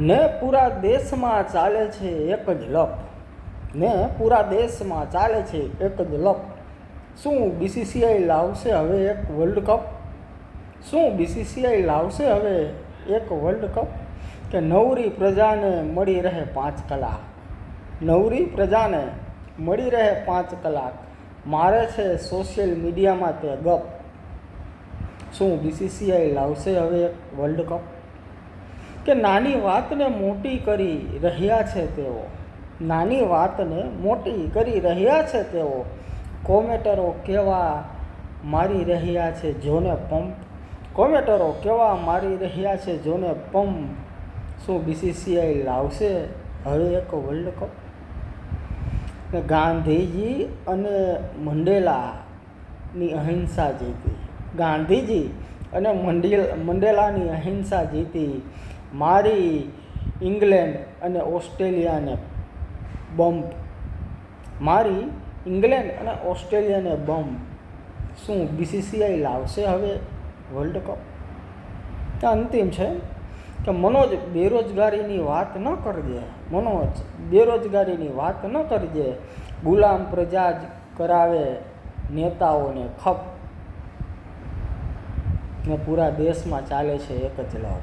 ને પૂરા દેશમાં ચાલે છે એક જ લપ. ને પૂરા દેશમાં ચાલે છે એક જ લપ. શું બીસીસીઆઈ લાવશે હવે એક વર્લ્ડ કપ શું બીસીસીઆઈ લાવશે હવે એક વર્લ્ડ કપ કે નવરી પ્રજાને મળી રહે પાંચ કલાક? નવરી પ્રજાને મળી રહે પાંચ કલાક. મારે છે સોશિયલ મીડિયામાં તે ગપ. શું બીસીસીઆઈ લાવશે હવે એક વર્લ્ડ કપ કે નાની વાતને મોટી કરી રહ્યા છે તેઓ. નાની વાતને મોટી કરી રહ્યા છે તેઓ. કોમેટરો કેવા મારી રહ્યા છે જોને પંપ. કોમેટરો કેવા મારી રહ્યા છે જોને પંપ. શું બીસીસીઆઈ લાવશે હવે એક વર્લ્ડ કપ ગાંધીજી અને મંડેલાની અહિંસા જીતી. ગાંધીજી અને મંડેલ, મંડેલાની અહિંસા જીતી. મારી ઇંગ્લેન્ડ અને ઓસ્ટ્રેલિયાને બમ્પ મારી ઇંગ્લેન્ડ અને ઓસ્ટ્રેલિયાને બમ્પ શું બીસીસીઆઈ લાવશે હવે વર્લ્ડ કપ અંતિમ છે કે મનોજ બેરોજગારીની વાત ન કરજે. મનોજ બેરોજગારીની વાત ન કરજે. ગુલામ પ્રજા જ કરાવે નેતાઓને ખપ. ને પૂરા દેશમાં ચાલે છે એક જ લવ.